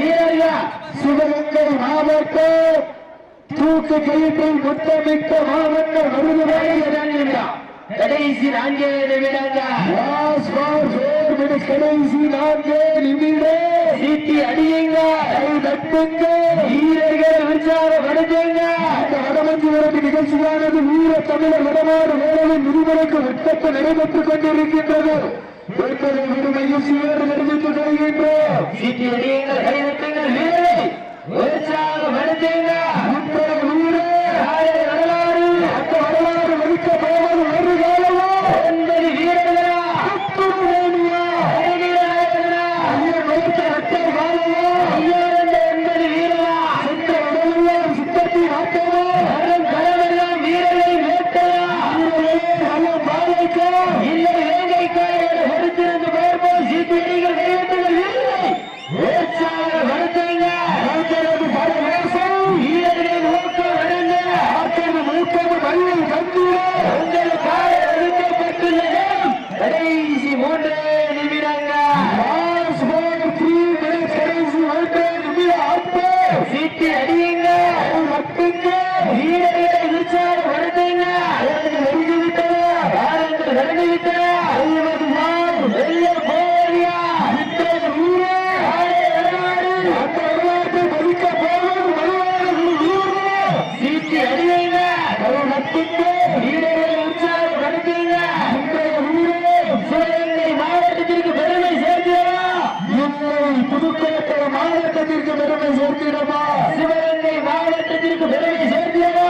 வீரர்யா சிவகங்கை மாவட்டம் தூக்கு கிழிப்பில் முத்தமிட்ட மாவட்ட விருது வேலைகிறார் கடைசி நான்கே நிமிடங்கள் கடைசி நான்கே நிமிடம். சீட்டி அடியுங்க. நட்புங்க வீரர்கள் உற்சாக படுத்துங்க வடமஞ்சி உரத்து நிகழ்ச்சியானது வீர தமிழர் வடமாறு வேலையின் விதிமுறைக்கு உட்பட்டு நடைபெற்றுக் கொண்டிருக்கின்றது. என்பதை விடுமையில் சீரோடு தெரிவித்துக் கொள்கின்றோம் ரத்துங்க வீரர்களை உற்சாகப்படுத்துங்க நெருங்கிவிட்டதா காலங்கள் கடந்துவிட்டன ஐம்பது நாள் வெல்ல போறியா இத்தனை வீரர் காலை வரலாறு அந்த வரலாற்றை மதிக்க போவது வரலாறு வீரர் சீட்டி அடியுங்க. ரத்துங்க வீரர்களை உற்சாகப்படுத்துங்க இன்றைய வீரர் சிவகங்கை மாவட்டத்திற்கு பெருமை சேர்க்கிறா என்னை புதுக்கோட்டை மாவட்டத்திற்கு பெருமை சேர்த்திடமா சிவகங்கை மாவட்டத்திற்கு பெருமை சேர்க்கிறா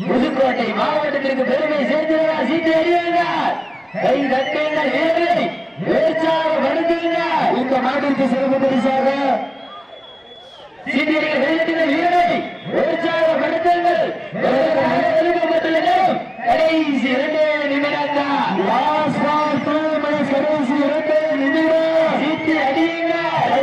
புதுக்கோட்டை மாவட்டத்திற்கு பெருமை சேர்க்கிறா சீட்டு அறியுங்க கை தட்டுங்கள் வீரரை உற்சாகப்படுத்துங்க இந்த நாட்டிற்கு சிறப்பு பரிசாக சீட்டு உற்சாகப்படுத்துங்கள் கடைசி இரண்டு நிமிடங்கள் லாஸ்ட் டூ மினிட்ஸ் கடைசி இரண்டு நிமிடம். சீட்டு அடியுங்க. கை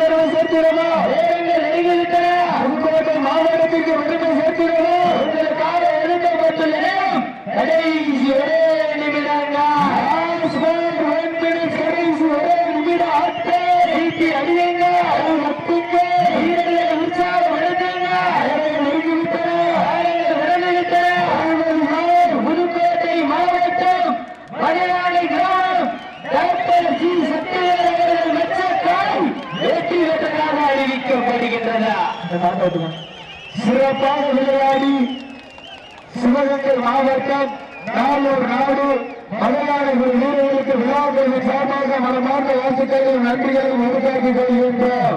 பெருமை சேர்த்திடமா நேரங்கள் நெருங்கிவிட்டன புதுக்கோட்டை மாவட்டத்திற்கு பெருமை சேர்த்திடமா உங்களுக்காக நேரம் கடைசி ஒரே நிமிடங்கள் ball, one minute, கடைசி ஒரே நிமிட ஆட்டே. சீட்டி அடியுங்க. வீரர்களை. புதுக்கோட்டை மாவட்டம் மலையாளி அறிவிக்கப்படுகின்றன சிறப்பாக விளையாடி சிவகங்கை மாவட்டம் நாளூர் நாடு மலையாளிகள் வீரர்களுக்கு விழாக்களின் சார்பாக மனமார்ந்த வாழ்த்துக்களையும் நன்றிகளையும் உருவாக்கிக் கொள்கின்றோம்.